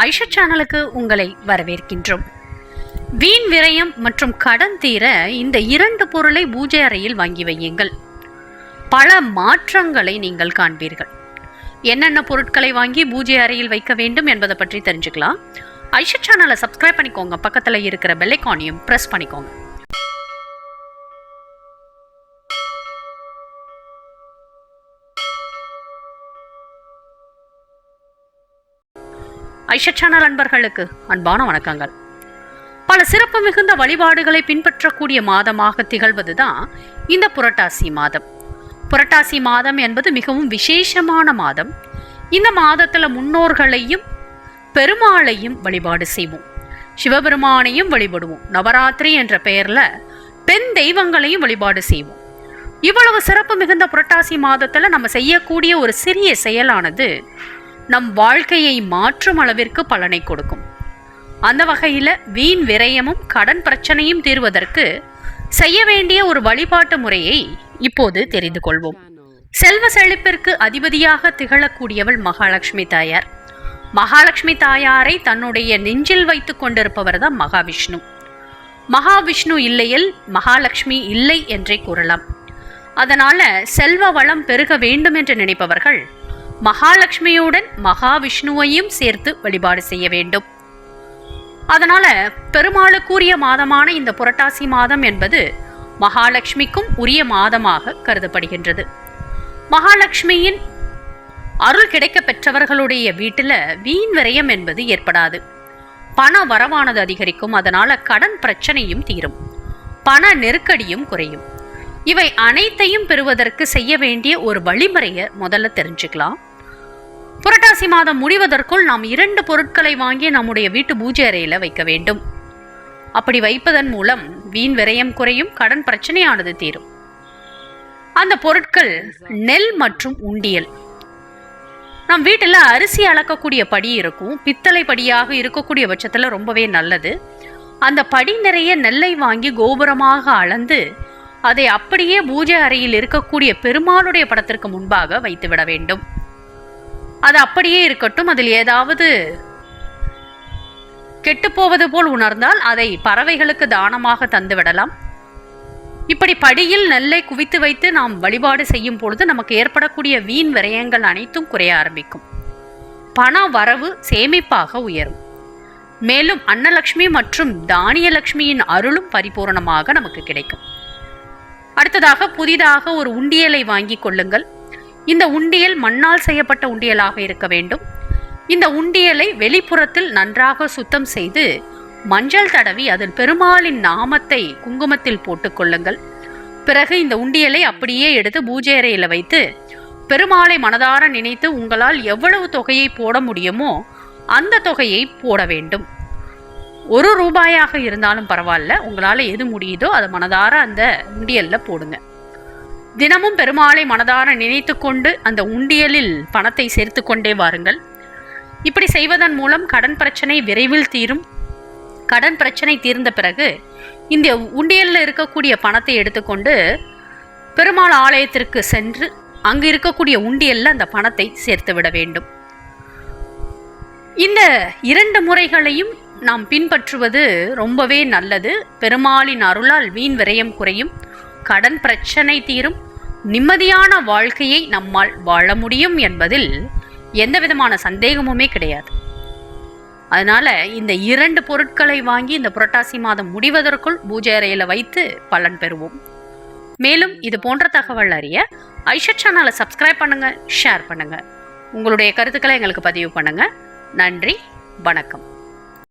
ஐஷா சேனலுக்கு உங்களை வரவேற்கின்றோம். வீண் விரயம் மற்றும் கடன் தீர இந்த இரண்டு பொருளை பூஜை அறையில் வாங்கி வையுங்கள். பல மாற்றங்களை நீங்கள் காண்பீர்கள். என்னென்ன பொருட்களை வாங்கி பூஜை அறையில் வைக்க வேண்டும் என்பதை பற்றி தெரிஞ்சுக்கலாம். ஐஷா சேனலை சப்ஸ்கிரைப் பண்ணிக்கோங்க. பக்கத்தில் இருக்கிற பெல்லைக்கானையும் ப்ரெஸ் பண்ணிக்கோங்க. ஐஷா சேனல் அன்பர்களுக்கு அன்பான வணக்கங்கள். பல சிறப்பு மிகுந்த வழிபாடுகளை பின்பற்றக்கூடிய மாதமாக திகழ்வதுதான் இந்த புரட்டாசி மாதம். புரட்டாசி மாதம் என்பது மிகவும் விசேஷமான மாதம். இந்த மாதத்துல முன்னோர்களையும் பெருமாளையும் வழிபாடு செய்வோம். சிவபெருமானையும் வழிபடுவோம். நவராத்திரி என்ற பெயர்ல பெண் தெய்வங்களையும் வழிபாடு செய்வோம். இவ்வளவு சிறப்பு மிகுந்த புரட்டாசி மாதத்துல நம்ம செய்யக்கூடிய ஒரு சிறிய செயலானது நம் வாழ்க்கையை மாற்றும் அளவிற்கு பலனை கொடுக்கும். அந்த வகையில் வீண் விரயமும் கடன் பிரச்சனையும் தீர்வதற்கு செய்ய வேண்டிய ஒரு வழிபாட்டு முறையை இப்போது தெரிந்து கொள்வோம். செல்வ செழிப்பிற்கு அதிபதியாக திகழக்கூடியவள் மகாலட்சுமி தாயார். மகாலட்சுமி தாயாரை தன்னுடைய நெஞ்சில் வைத்துக் கொண்டிருப்பவர் தான் மகாவிஷ்ணு. மகாவிஷ்ணு இல்லையில் மகாலட்சுமி இல்லை என்றே கூறலாம். அதனால செல்வ வளம் பெருக வேண்டும் என்று நினைப்பவர்கள் மகாலட்சுமியுடன் மகாவிஷ்ணுவையும் சேர்த்து வழிபாடு செய்ய வேண்டும். அதனால பெருமாளுக்குரிய மாதமான இந்த புரட்டாசி மாதம் என்பது மகாலட்சுமிக்கும் உரிய மாதமாக கருதப்படுகின்றது. மகாலட்சுமியின் அருள் கிடைக்க பெற்றவர்களுடைய வீட்டில் வீண் விரயம் என்பது ஏற்படாது. பண வரவானது அதிகரிக்கும் அதனால கடன் பிரச்சனையும் தீரும். பண நெருக்கடியும் குறையும். இவை அனைத்தையும் பெறுவதற்கு செய்ய வேண்டிய ஒரு வழிமுறையை முதல்ல தெரிஞ்சுக்கலாம். புரட்டாசி மாதம் முடிவதற்குள் நாம் இரண்டு பொருட்களை வாங்கி நம்முடைய வீட்டு பூஜை அறையில் வைக்க வேண்டும். அப்படி வைப்பதன் மூலம் வீண் விரயம் குறையும் கடன் பிரச்சனையானது தீரும். அந்த பொருட்கள் நெல் மற்றும் உண்டியல். நம் வீட்டில் அரிசி அளக்கக்கூடிய படி இருக்கும் பித்தளை படியாக இருக்கக்கூடிய பட்சத்தில் ரொம்பவே நல்லது. அந்த படி நிறைய நெல்லை வாங்கி கோபுரமாக அளந்து அதை அப்படியே பூஜை அறையில் இருக்கக்கூடிய பெருமாளுடைய படத்திற்கு முன்பாக வைத்துவிட வேண்டும். அது அப்படியே இருக்கட்டும். அதில் ஏதாவது கெட்டுப்போவது போல் உணர்ந்தால் அதை பறவைகளுக்கு தானமாக தந்துவிடலாம் இப்படி படியில் நெல்லை குவித்து வைத்து நாம் வழிபாடு செய்யும் பொழுது நமக்கு ஏற்படக்கூடிய வீண் விரயங்கள் அனைத்தும் குறைய ஆரம்பிக்கும். பண வரவு சேமிப்பாக உயரும். மேலும் அன்னலக்ஷ்மி மற்றும் தானியலக்ஷ்மியின் அருளும் பரிபூரணமாக நமக்கு கிடைக்கும். அடுத்ததாக புதிதாக ஒரு உண்டியலை வாங்கி கொள்ளுங்கள். இந்த உண்டியல் மண்ணால் செய்யப்பட்ட உண்டியலாக இருக்க வேண்டும். இந்த உண்டியலை வெளிப்புறத்தில் நன்றாக சுத்தம் செய்து மஞ்சள் தடவி அதன் பெருமாளின் நாமத்தை குங்குமத்தில் போட்டுக்கொள்ளுங்கள் பிறகு இந்த உண்டியலை அப்படியே எடுத்து பூஜை அறையில் வைத்து பெருமாளை மனதார நினைத்து உங்களால் எவ்வளவு தொகையை போட முடியுமோ அந்த தொகையை போட வேண்டும். ஒரு ரூபாயாக இருந்தாலும் பரவாயில்ல உங்களால் எது முடியுதோ அதை மனதார அந்த உண்டியலில் போடுங்க. தினமும் பெருமாளை மனதார நினைத்து கொண்டு அந்த உண்டியலில் பணத்தை சேர்த்து கொண்டே வாருங்கள். இப்படி செய்வதன் மூலம் கடன் பிரச்சனை விரைவில் தீரும். கடன் பிரச்சனை தீர்ந்த பிறகு இந்த உண்டியலில் இருக்கக்கூடிய பணத்தை எடுத்துக்கொண்டு பெருமாள் ஆலயத்திற்கு சென்று அங்கு இருக்கக்கூடிய உண்டியலில் அந்த பணத்தை சேர்த்து விட வேண்டும். இந்த இரண்டு முறைகளையும் நாம் பின்பற்றுவது ரொம்பவே நல்லது. பெருமாளின் அருளால் வீண் விரயம் குறையும். கடன் பிரச்சனை தீரும். நிம்மதியான வாழ்க்கையை நம்மால் வாழ முடியும் என்பதில் எந்த விதமான சந்தேகமுமே கிடையாது. அதனால இந்த இரண்டு பொருட்களை வாங்கி இந்த புரட்டாசி மாதம் முடிவதற்குள் பூஜை அறையில் வைத்து பலன் பெறுவோம். மேலும் இது போன்ற தகவல் அறிய ஐஷா சேனலை சப்ஸ்கிரைப் பண்ணுங்க ஷேர் பண்ணுங்க. உங்களுடைய கருத்துக்களை எங்களுக்கு பதிவு பண்ணுங்க. நன்றி வணக்கம்.